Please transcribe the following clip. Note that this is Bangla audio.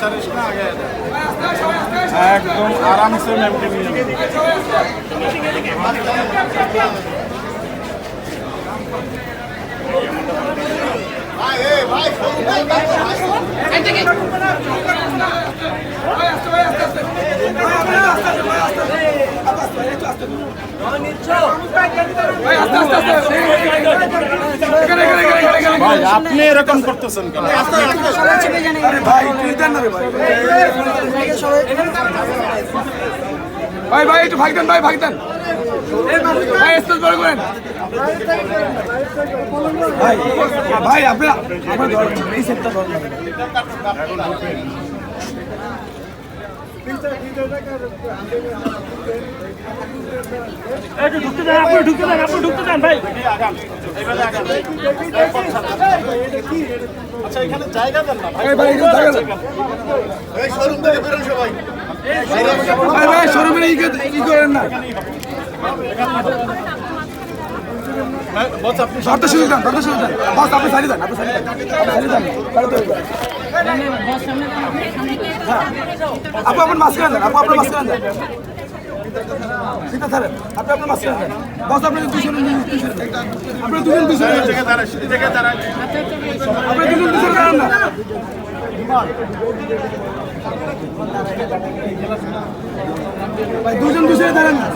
চালিশ না আগে একদম আরামসে ম্যামকে নিয়ে আস্তে আস্তে ভাই আপনি এরকম করতেছেন কেন? ভাই ভাই। একটু ভাগ দেন ভাই ভাগ দেন। ভাই স্টেজ বড় করেন। ভাই ভাই আপনারা আপনারা এই সেটটা ধরেন। ঢুকতে দেন আপনি ঢুকতে দেন আপনি ঢুকতে দেন ভাই। আচ্ছা এখানে জায়গা দেন না ভাই ভাই ভাই জায়গা দেন। এই শোরুম থেকে বেরোন সবাই ভাই ভাই শোরুমের ই করেন না বস শুরু দেন ধরতে শুরু দেন বস আপনি সারি দেন আপনি সারি দেন আপনি সারি দেন হয়ে। হ্যাঁ। আপু আপনার মাঝখানে দেন আপু আপনার মাঝখানে দেন ঠিক আছে আপনি আপনার মাঝখানে দেন বস আপনি আপনি দুজন আপনি দুজন দুশো দাঁড়ান না? ভাই দুজন দুশো দাঁড়ান না।